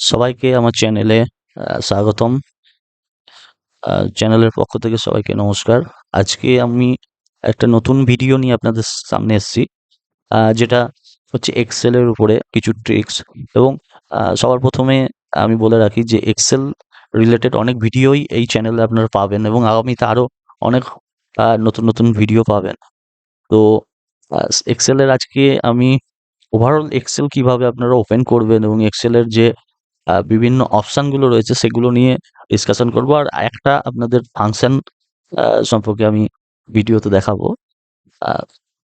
সবাইকে আমার চ্যানেলে স্বাগতম। চ্যানেলের পক্ষ থেকে সবাইকে নমস্কার। আজকে আমি একটা নতুন ভিডিও নিয়ে আপনাদের সামনে এসেছি যেটা হচ্ছে এক্সেলের উপরে কিছু ট্রিক্স এবং সবার প্রথমে আমি বলে রাখি যে এক্সেল রিলেটেড অনেক ভিডিওই এই চ্যানেলে আপনারা পাবেন এবং আগামীতে আরও অনেক নতুন নতুন ভিডিও পাবেন। তো এক্সেলের আজকে আমি ওভারঅল এক্সেল কীভাবে আপনারা ওপেন করবেন এবং এক্সেলের যে বিভিন্ন অপশানগুলো রয়েছে, সেগুলো নিয়ে ডিসকাশন করব। আর একটা আপনাদের ফাংশন সম্পর্কে আমি ভিডিওতে দেখাবো।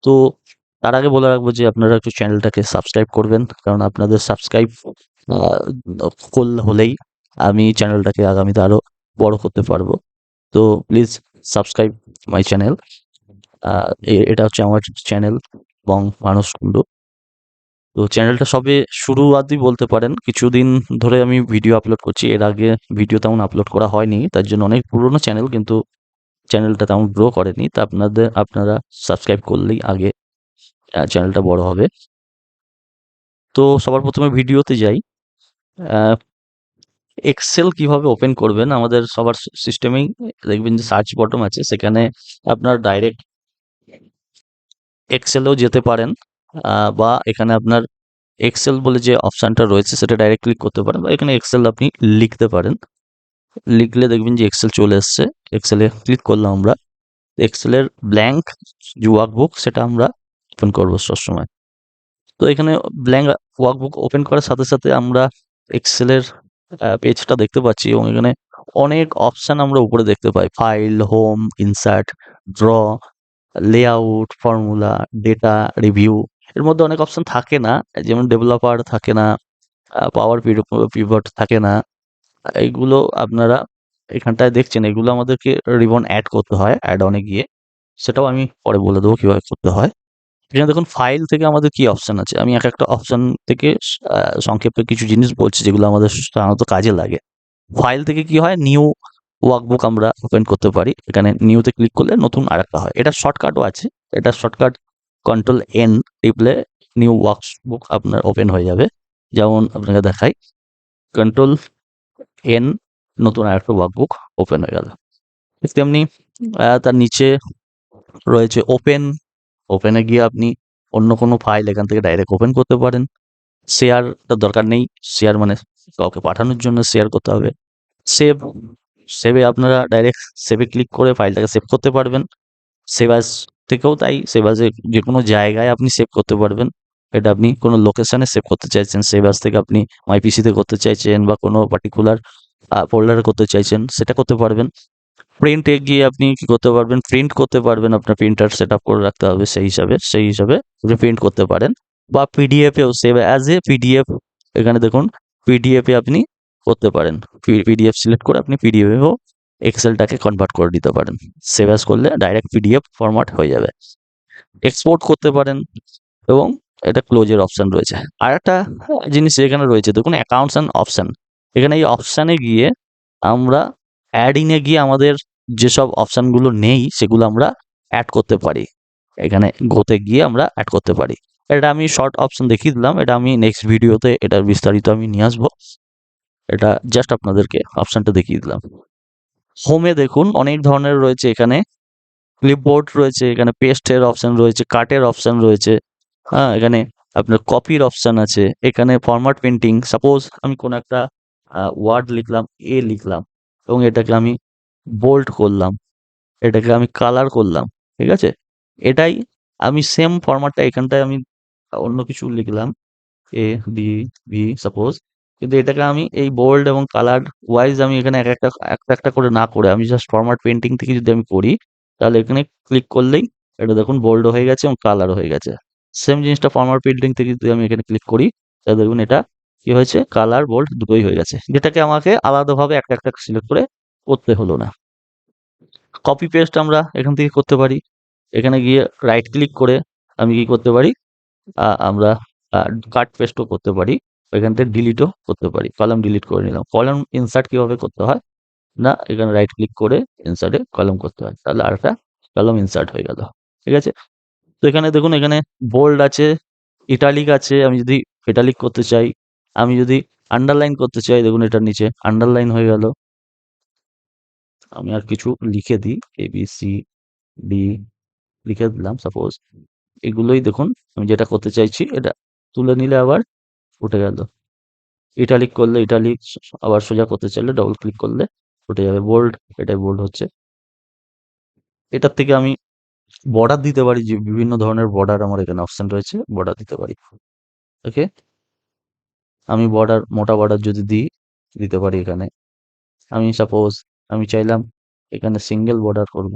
তো তার আগে বলে রাখব যে আপনারা একটু চ্যানেলটাকে সাবস্ক্রাইব করবেন, কারণ আপনাদের সাবস্ক্রাইব করলে হলেই আমি চ্যানেলটাকে আগামীতে আরও বড় করতে পারব। তো প্লিজ সাবস্ক্রাইব মাই চ্যানেল এটা হচ্ছে আমার চ্যানেল বং মানুষ কুণ্ডু। তো চ্যানেলটা সবে শুরুয়াতই বলতে পারেন। কিছুদিন ধরে আমি ভিডিও আপলোড করছি। এর আগে ভিডিও তেমন আপলোড করা হয়নি। তার জন্য অনেক পুরনো চ্যানেল কিন্তু চ্যানেলটা তেমন গ্রো করেনি। তা আপনাদের, আপনারা সাবস্ক্রাইব করলেই আগে চ্যানেলটা বড় হবে। তো সবার প্রথমে ভিডিওতে যাই। এক্সেল কীভাবে ওপেন করবেন? আমাদের সবার সিস্টেমেই দেখবেন যে সার্চ বটম আছে। সেখানে আপনার ডাইরেক্ট এক্সেলেও যেতে পারেন। বা এখানে আপনার এক্সেল বলে যে অপশানটা রয়েছে, সেটা ডাইরেক্ট ক্লিক করতে পারেন বা এখানে এক্সেল আপনি লিখতে পারেন। লিখলে দেখবেন যে এক্সেল চলে এসছে। এক্সেলে ক্লিক করলাম আমরা। এক্সেলের ব্ল্যাঙ্ক যে ওয়ার্কবুক সেটা আমরা ওপেন করব সবসময়। তো এখানে ব্ল্যাঙ্ক ওয়ার্কবুক ওপেন করার সাথে সাথে আমরা এক্সেলের পেজটা দেখতে পাচ্ছি এবং এখানে অনেক অপশান আমরা উপরে দেখতে পাই। File home insert draw layout formula data review এর মধ্যে অনেক অপশন থাকে না। যেমন ডেভেলপার থাকে না পাওয়ার পিভট থাকে না। এইগুলো আপনারা এখানটায় দেখছেন। এগুলো আমাদেরকে রিবন অ্যাড করতে হয় অ্যাড অনে গিয়ে। সেটাও আমি পরে বলে দেবো কীভাবে করতে হয়। এখানে দেখুন ফাইল থেকে আমাদের কি অপশন আছে? আমি এক একটা অপশন থেকে সংক্ষেপে কিছু জিনিস বলছি যেগুলো আমাদের সাধারণত কাজে লাগে। ফাইল থেকে কি হয়? নিউ ওয়ার্কবুক আমরা ওপেন করতে পারি। এখানে নিউতে ক্লিক করলে নতুন আরেকটা হয়। এটা শর্টকাটও আছে। এটা শর্টকাট কন্ট্রোল এন টিপলে নিউ ওয়ার্কবুক আপনার ওপেন হয়ে যাবে। যেমন আপনাকে দেখাই কন্ট্রোল এন নতুন আরেকটা ওয়ার্কবুক ওপেন হয়ে গেল। তেমনি তার নিচে রয়েছে ওপেন ওপেনে গিয়ে আপনি অন্য কোনো ফাইল এখান থেকে ডাইরেক্ট ওপেন করতে পারেন। শেয়ারটা দরকার নেই শেয়ার মানে কাউকে পাঠানোর জন্য শেয়ার করতে হবে। সেভ সেভে আপনারা ডাইরেক্ট সেভে ক্লিক করে ফাইলটাকে সেভ করতে পারবেন। সেভাস থেকেও তাই সেভাসে যে কোনো জায়গায় আপনি সেভ করতে পারবেন। এটা আপনি কোনো লোকেশনে সেভ করতে চাইছেন। সেভাস থেকে আপনি মাই পিসিতে করতে চাইছেন বা কোনো পার্টিকুলার ফোল্ডারে করতে চাইছেন, সেটা করতে পারবেন। প্রিন্টে গিয়ে আপনি কি করতে পারবেন? প্রিন্ট করতে পারবেন। আপনার প্রিন্টার সেট করে রাখতে হবে সেই হিসাবে সেই হিসাবে আপনি প্রিন্ট করতে পারেন। বা পিডিএফেও সেভ অ্যাজ এ পিডিএফ এখানে দেখুন পিডিএফে আপনি করতে পারেন। পিডিএফ সিলেক্ট করে আপনি পিডিএফেও এক্সেলটাকে কনভার্ট করে দিতে পারেন। সেভ অ্যাজ করলে ডাইরেক্ট পিডিএফ ফরম্যাট হয়ে যাবে। এক্সপোর্ট করতে পারেন এবং এটা ক্লোজের অপশান রয়েছে। আর একটা জিনিস এখানে রয়েছে, দেখুন অ্যাকাউন্টস অ্যান্ড অপশান এখানে এই অপশানে গিয়ে আমরা অ্যাডিংয়ে গিয়ে আমাদের যেসব অপশানগুলো নেই, সেগুলো আমরা অ্যাড করতে পারি। এখানে গোতে গিয়ে আমরা অ্যাড করতে পারি। এটা আমি শর্ট অপশান দেখিয়ে দিলাম। এটা আমি নেক্সট ভিডিওতে এটার বিস্তারিত আমি নিয়ে আসব। এটা জাস্ট আপনাদেরকে অপশানটা দেখিয়ে দিলাম। হোমে দেখুন, অনেক ধরনের রয়েছে এখানে। ক্লিপবোর্ড রয়েছে, এখানে পেস্টের অপশন রয়েছে কাটের অপশন রয়েছে। হ্যাঁ এখানে আপনার কপির অপশন আছে। এখানে ফরম্যাট প্রিন্টিং সাপোজ আমি কোনো একটা ওয়ার্ড লিখলাম এ লিখলাম, এবং এটাকে আমি বোল্ড করলাম, এটাকে আমি কালার করলাম, ঠিক আছে? এটাই আমি সেম ফরম্যাটটা এখানটায় আমি অন্য কিছু লিখলাম এ বি বি সাপোজ কিন্তু এটাকে আমি এই বোল্ড এবং কালার ওয়াইজ আমি এখানে এক একটা একটা একটা করে না করে, আমি জাস্ট ফরম্যাট পেন্টিং থেকে যদি আমি করি, তাহলে এখানে ক্লিক করলেই এটা দেখুন বোল্ড হয়ে গেছে এবং কালার হয়ে গেছে। সেম জিনিসটা ফরম্যাট পেন্টিং থেকে যদি আমি এখানে ক্লিক করি, তাহলে দেখুন এটা কি হয়েছে? কালার বোল্ড দুটোই হয়ে গেছে। যেটাকে আমাকে আলাদাভাবে একটা একটা সিলেক্ট করে করতে হলো না। কপি পেস্ট আমরা এখান থেকে করতে পারি। এখানে গিয়ে রাইট ক্লিক করে আমি কি করতে পারি? আমরা কাট পেস্টও করতে পারি। এখান থেকে ডিলিটও করতে পারি। কলাম ডিলিট করে নিলাম। কলাম ইনসার্ট কীভাবে করতে হয়? না, এখানে রাইট ক্লিক করে ইনসার্টে কলাম করতে হয়। তাহলে আর একটা কলাম ইনসার্ট হয়ে গেল। ঠিক আছে? তো এখানে দেখুন, এখানে বোল্ড আছে ইটালিক আছে। আমি যদি ইটালিক করতে চাই, আমি যদি আন্ডারলাইন করতে চাই, দেখুন এটার নিচে আন্ডারলাইন হয়ে গেল। আমি আর কিছু লিখে দিই। এ বি সি ডি লিখে দিলাম। সাপোজ এগুলোই দেখুন, আমি যেটা করতে চাইছি, এটা তুলে নিলে আবার উঠে গেল। ইটালিক করলে ইটালিক আবার সোজা করতে চাইলে ডবল ক্লিক করলে উঠে যাবে। বোল্ড এটাই বোল্ড হচ্ছে। এটার থেকে আমি বর্ডার দিতে পারি যে বিভিন্ন ধরনের বর্ডার আমার এখানে অপশন রয়েছে বর্ডার দিতে পারি। ওকে আমি বর্ডার মোটা বর্ডার যদি দিই, দিতে পারি এখানে। আমি সাপোজ আমি চাইলাম এখানে সিঙ্গেল বর্ডার করব।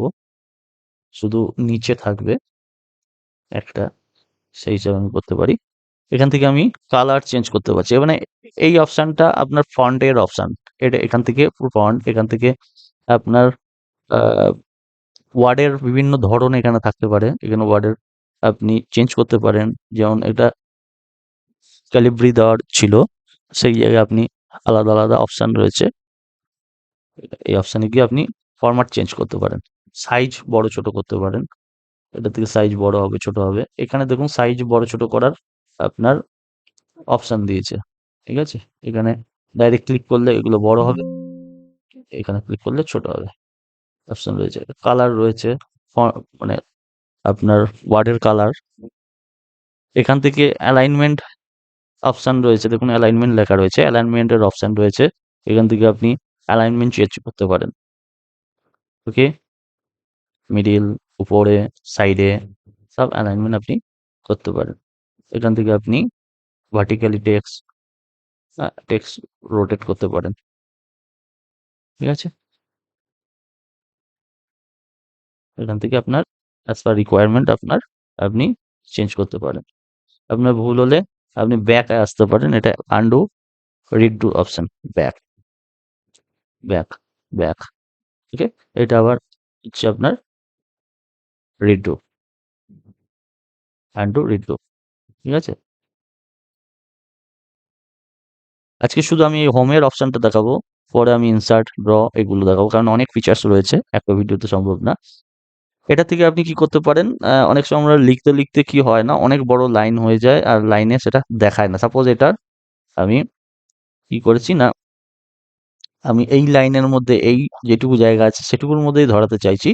শুধু নিচে থাকবে একটা, সেই হিসাবে আমি করতে পারি। এখান থেকে আমি কালার চেঞ্জ করতে পারছি। মানে এই অপশানটা আপনার ফন্টের অপশান এটা এখান থেকে ফন্ট এখান থেকে আপনার ওয়ার্ডের বিভিন্ন ধরন এখানে থাকতে পারে। এখানে ওয়ার্ডের আপনি চেঞ্জ করতে পারেন। যেমন এটা ক্যালিব্রি দেওয়ার ছিল, সেই জায়গায় আপনি আলাদা আলাদা অপশান রয়েছে। এই অপশানে গিয়ে আপনি ফরম্যাট চেঞ্জ করতে পারেন। সাইজ বড় ছোট করতে পারেন। এটা থেকে সাইজ বড় হবে, ছোট হবে। এখানে দেখুন সাইজ বড় ছোট করার আপনার অপশান দিয়েছে। ঠিক আছে? এখানে ডাইরেক্ট ক্লিক করলে এগুলো বড় হবে। এখানে ক্লিক করলে ছোট হবে। অপশান রয়েছে। কালার রয়েছে। মানে আপনার ওয়ার্ডের কালার এখান থেকে অ্যালাইনমেন্ট অপশান রয়েছে। দেখুন অ্যালাইনমেন্ট লেখা রয়েছে। অ্যালাইনমেন্টের অপশান রয়েছে। এখান থেকে আপনি অ্যালাইনমেন্ট চেঞ্জ করতে পারেন। ওকে মিডিল উপরে সাইডে সব অ্যালাইনমেন্ট আপনি করতে পারেন। এখান থেকে আপনি ভার্টিক্যালি টেক্স টেক্স রোটেট করতে পারেন। ঠিক আছে? এখান থেকে আপনার অ্যাজ পার রিকোয়ারমেন্ট আপনার, আপনি চেঞ্জ করতে পারেন। আপনার ভুল হলে আপনি ব্যাকে আসতে পারেন। এটা undo redo option back back back okay এটা আবার হচ্ছে আপনার রিডু আন্ডু রিডু ঠিক আছে? আজকে শুধু আমি হোমের অপশনটা দেখাবো, পরে আমি ইনসার্ট ড্র এগুলো দেখাবো, কারণ অনেক ফিচার্স রয়েছে, একটা ভিডিওতে সম্ভব না। এটা থেকে আপনি কি করতে পারেন অনেক সময় আমরা লিখতে লিখতে কি হয় না, অনেক বড় লাইন হয়ে যায় আর লাইনে সেটা দেখায় না। সাপোজ এটা আমি কি করেছি না, আমি এই লাইনের মধ্যে এই যেটুকু জায়গা আছে সেটুকুর মধ্যেই ধরাতে চাইছি,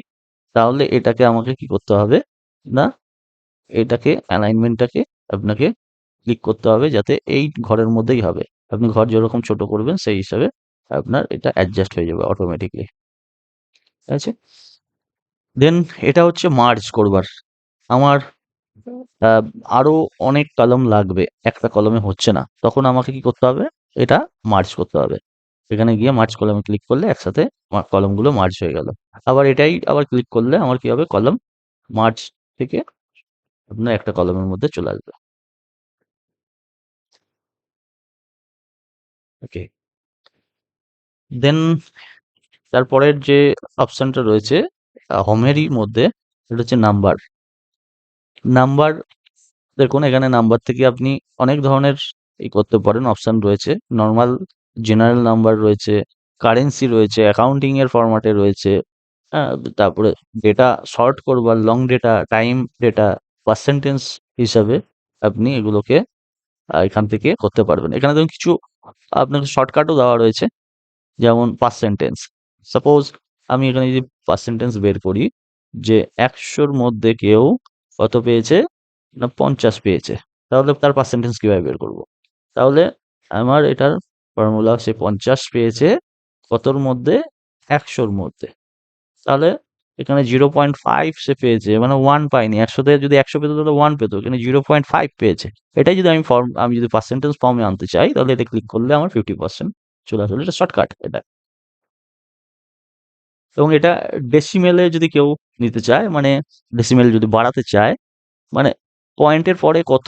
তাহলে এটাকে আমাকে কি করতে হবে না, এটাকে অ্যালাইনমেন্টটাকে আপনাকে ক্লিক করতে হবে যাতে এই ঘরের মধ্যেই হবে। আপনি ঘর যেরকম ছোট করবেন সেই হিসাবে আপনার এটা অ্যাডজাস্ট হয়ে যাবে অটোমেটিকলি ঠিক আছে? দেন এটা হচ্ছে মার্জ করবার। আমার আরও অনেক কলম লাগবে, একটা কলমে হচ্ছে না। তখন আমাকে কি করতে হবে? এটা মার্জ করতে হবে। এখানে গিয়ে মার্জ কলমে ক্লিক করলে একসাথে কলমগুলো মার্জ হয়ে গেল। আবার এটাই আবার ক্লিক করলে আমার কি হবে? কলম মার্জ থেকে আপনার একটা কলমের মধ্যে চলে আসবে। ওকে। দেন তারপরের যে অপশনটা রয়েছে হোমেরই মধ্যে, সেটা হচ্ছে নাম্বার নাম্বার দেখুন, এখানে নাম্বার থেকে আপনি অনেক ধরনের ই করতে পারেন অপশন রয়েছে। নর্মাল জেনারেল নাম্বার রয়েছে কারেন্সি রয়েছে অ্যাকাউন্টিং এর ফরম্যাটে রয়েছে তারপরে ডেটা শর্ট করবার long data time data percentage হিসাবে আপনি এগুলোকে এখান থেকে করতে পারবেন। এখানে দেখুন কিছু আপনাকে শর্টকাটও দেওয়া রয়েছে, যেমন পার্সেন্টেজ সাপোজ আমি এখানে যদি পার্সেন্টেজ বের করি, যে একশোর মধ্যে কেউ কত পেয়েছে? না, পঞ্চাশ পেয়েছে। তাহলে তার পার্সেন্টেজ কীভাবে বের করব? তাহলে আমার এটার ফর্মুলা সে পঞ্চাশ পেয়েছে, কতর মধ্যে? একশোর মধ্যে। তাহলে এখানে জিরো পয়েন্ট ফাইভ সে পেয়েছে মানে ওয়ান পাইনি। একশোতে যদি একশো পেতো, তাহলে ওয়ান পেতো, এখানে জিরো পয়েন্ট ফাইভ পেয়েছে। এটাই যদি আমি ফর্ম আমি যদি পার্সেন্টেজ ফর্মে আনতে চাই, তাহলে এটা ক্লিক করলে আমার ফিফটি পার্সেন্ট চলে আসলে এটা শর্টকাট এটা। এবং এটা ডেসিমেলে যদি কেউ নিতে চায় মানে ডেসিমেল যদি বাড়াতে চায় মানে পয়েন্টের পরে কত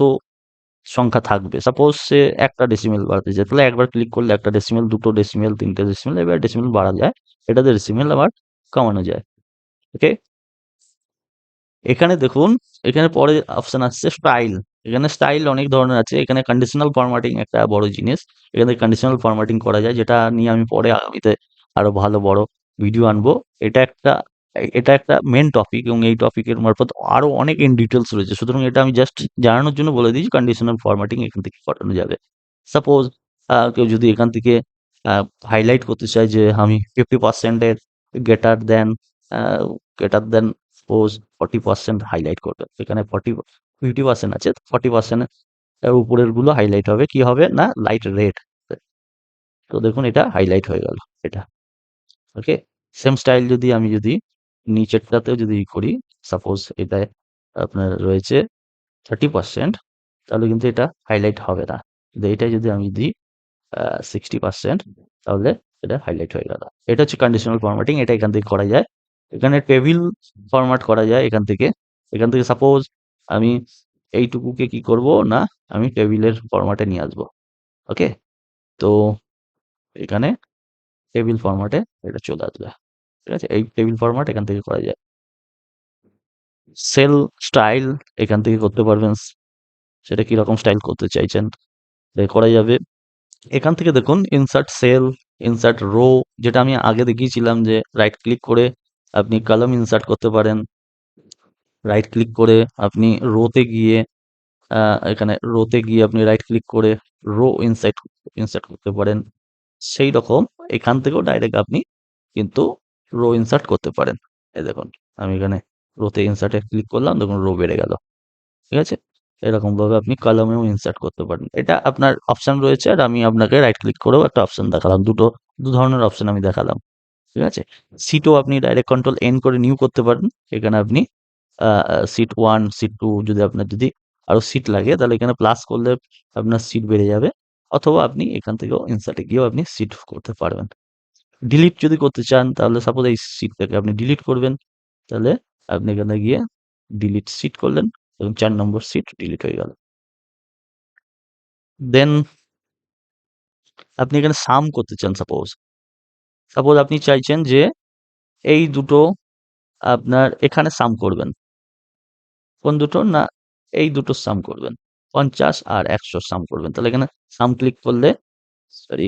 সংখ্যা থাকবে? সাপোজ সে একটা ডেসিমেল বাড়াতে চায়, তাহলে একবার ক্লিক করলে একটা ডেসিমেল দুটো ডেসিমেল তিনটে ডেসিমেল এবার ডেসিমেল বাড়া যায়। এটাতে ডেসিমেল আবার কমানো যায়। ওকে এখানে দেখুন, এখানে পরে অপশন আসছে স্টাইল এখানে স্টাইল অনেক ধরনের আছে। এখানে কন্ডিশনাল ফরম্যাটিং একটা বড় জিনিস। এখানে কন্ডিশনাল ফরম্যাটিং করা যায়, যেটা নিয়ে আমি পরে আগামীতে আরও ভালো বড় ভিডিও আনব। এটা একটা এটা একটা মেন টপিক এবং এই টপিকের মারফত আরও অনেক ইন ডিটেলস রয়েছে। সুতরাং এটা আমি জাস্ট জানানোর জন্য বলে দিয়েছি কন্ডিশনাল ফরম্যাটিং এখান থেকে করানো যাবে। সাপোজ কেউ যদি এখান থেকে হাইলাইট করতে চায় যে আমি ফিফটি পার্সেন্টের গেটার দেন গেটার দেন পোজ ফর্টি পার্সেন্ট হাইলাইট করবে। এখানে ফর্টি ফিফটি পার্সেন্ট আছে ফর্টি পার্সেন্ট উপরেরগুলো হাইলাইট হবে। কি হবে? না লাইট রেড তো দেখুন এটা হাইলাইট হয়ে গেল, এটা। ওকে সেম স্টাইল যদি আমি যদি নিচেরটাতেও যদি করি সাপোজ এটায় আপনার রয়েছে থার্টি পার্সেন্ট তাহলে কিন্তু এটা হাইলাইট হবে না। কিন্তু এটাই যদি আমি দিই সিক্সটি পার্সেন্ট তাহলে এটা হাইলাইট হয়ে গেল। এটা হচ্ছে কন্ডিশনাল ফরম্যাটিং এটা এখান থেকে করা যায়। এখানে টেবিল ফরম্যাট করা যায় এখান থেকে। এখান থেকে সাপোজ আমি এইটুকুকে কি করব? না, আমি টেবিলের ফরম্যাটে নিয়ে আসব। ওকে তো এখানে টেবিল ফরম্যাটে এটা চলে আসবে। ঠিক আছে? এই টেবিল ফরম্যাট এখান থেকে করা যায়। সেল স্টাইল এখান থেকে করতে পারবেন। সেটা কীরকম স্টাইল করতে চাইছেন? করা যাবে। এখান থেকে দেখুন ইনসার্ট সেল ইনসার্ট রো যেটা আমি আগে দেখিয়েছিলাম যে রাইট ক্লিক করে আপনি কলম ইনসার্ট করতে পারেন। রাইট ক্লিক করে আপনি রোতে গিয়ে এখানে রোতে গিয়ে আপনি রাইট ক্লিক করে রো ইনসার্ট ইনসার্ট করতে পারেন। সেই রকম এখান থেকেও ডাইরেক্ট আপনি কিন্তু রো ইনসার্ট করতে পারেন। এই দেখুন, আমি এখানে রোতে ইনসার্টে ক্লিক করলাম, দেখুন রো বেড়ে গেল। ঠিক আছে? এরকম ভাবে আপনি কলমেও ইনসার্ট করতে পারেন। এটা আপনার অপশন রয়েছে, আর আমি আপনাকে রাইট ক্লিক করেও একটা অপশন দেখালাম। দুটো, দু ধরনের অপশন আমি দেখালাম। ঠিক আছে? সিটও আপনি ডাইরেক্ট কন্ট্রোল এন করে নিউ করতে পারেন। এখানে আপনি সিট ওয়ান সিট টু যদি আপনার যদি আরও সিট লাগে, তাহলে এখানে প্লাস করলে আপনার সিট বেড়ে যাবে। অথবা আপনি এখান থেকেও ইনসার্টে গিয়েও আপনি সিট করতে পারবেন। ডিলিট যদি করতে চান, তাহলে সাপোজ এই সিটটাকে আপনি ডিলিট করবেন। তাহলে আপনি এখানে গিয়ে ডিলিট সিট করলেন এবং চার নম্বর সিট ডিলিট হয়ে গেল। দেন আপনি এখানে সাম করতে চান সাপোজ সাপোজ আপনি চাইছেন যে এই দুটো আপনার এখানে সাম করবেন। কোন দুটো? না, এই দুটো সাম করবেন। পঞ্চাশ আর একশো সাম করবেন। তাহলে এখানে সাম ক্লিক করলে সরি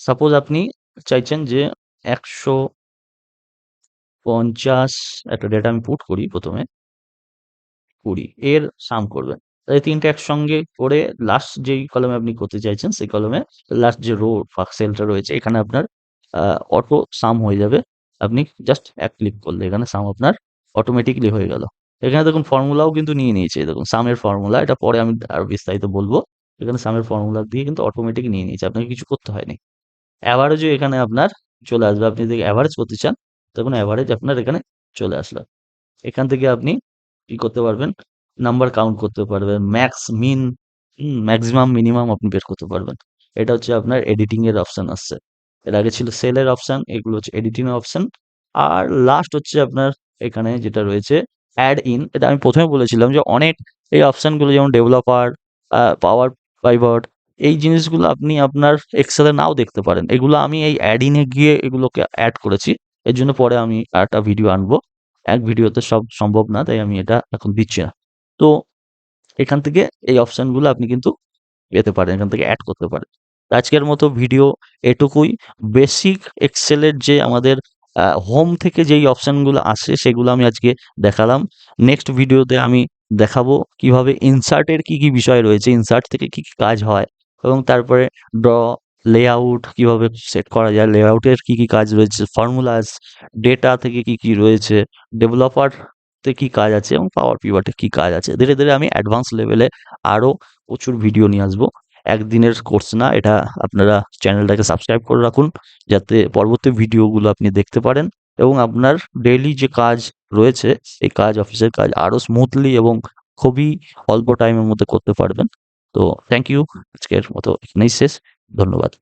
সাপোজ আপনি চাইছেন যে একশো পঞ্চাশ, একটা ডেটা আমি পুট করি প্রথমে, কুড়ি, এর সাম করবেন। তাহলে তিনটে একসঙ্গে করে লাস্ট যেই কলমে আপনি করতে চাইছেন, সেই কলমে লাস্ট যে রো সেলটা রয়েছে, এখানে আপনার অটো সাম হয়ে যাবে। আপনি জাস্ট এক ক্লিক করলে এখানে সাম আপনার অটোমেটিকলি হয়ে গেল। এখানে দেখুন ফর্মুলাও কিন্তু নিয়ে নিয়েছে দেখুন সামের ফর্মুলা এটা পরে আমি আরও বিস্তারিত বলব। এখানে সামের ফর্মুলা দিয়ে কিন্তু অটোমেটিক নিয়ে নিয়েছে, আপনাকে কিছু করতে হয়নি। অ্যাভারেজও এখানে আপনার চলে আসবে, আপনি যদি অ্যাভারেজ করতে চান, তখন অ্যাভারেজ আপনার এখানে চলে আসলো। এখান থেকে আপনি কি করতে পারবেন? নাম্বার কাউন্ট করতে পারবেন। ম্যাক্স মিন ম্যাক্সিমাম মিনিমাম আপনি বের করতে পারবেন। এটা হচ্ছে আপনার এডিটিং এর অপশন আসছে। এর আগে ছিল সেলের অপশন এগুলো হচ্ছে এডিটিং এর অপশন আর লাস্ট হচ্ছে আপনার এখানে যেটা রয়েছে অ্যাড ইন এটা আমি প্রথমে বলেছিলাম যে অনেক এই অপশনগুলো যেমন ডেভেলপার পাওয়ার পাইভট এই জিনিসগুলো আপনি আপনার এক্সেলে নাও দেখতে পারেন। এগুলো আমি এই অ্যাড ইনে গিয়ে এগুলোকে অ্যাড করেছি। এর জন্য পরে আমি একটা ভিডিও আনব। এক ভিডিওতে সব সম্ভব না, তাই আমি এটা এখন দিচ্ছি না। তো এখান থেকে এই অপশানগুলো আপনি কিন্তু পেতে পারেন, এখান থেকে অ্যাড করতে পারেন। আজকের মতো ভিডিও এটুকুই। বেসিক এক্সেলের যে আমাদের হোম থেকে যেই অপশানগুলো আসে সেগুলো আমি আজকে দেখালাম। নেক্সট ভিডিওতে আমি দেখাবো কীভাবে ইনসার্টের কি কি বিষয় রয়েছে ইনসার্ট থেকে কি কি কাজ হয় এবং তারপরে ড্র লেআউট কীভাবে সেট করা যায় লেআউটের কি কি কাজ রয়েছে ফর্মুলাস ডেটা থেকে কি কি রয়েছে ডেভেলপার তে কি কাজ আছে এবং পাওয়ার পিভাটে কি কাজ আছে? ধীরে ধীরে আমি অ্যাডভান্স লেভেলে আরও প্রচুর ভিডিও নিয়ে আসব। একদিনের কোর্স না, এটা আপনারা চ্যানেলটাকে সাবস্ক্রাইব করে রাখুন, যাতে পরবর্তী ভিডিওগুলো আপনি দেখতে পারেন এবং আপনার ডেইলি যে কাজ রয়েছে, এই কাজ অফিসের কাজ আরও স্মুথলি এবং খুবই অল্প টাইমের মধ্যে করতে পারবেন। তো থ্যাংক ইউ আজকের মতো এখানেই শেষ। ধন্যবাদ।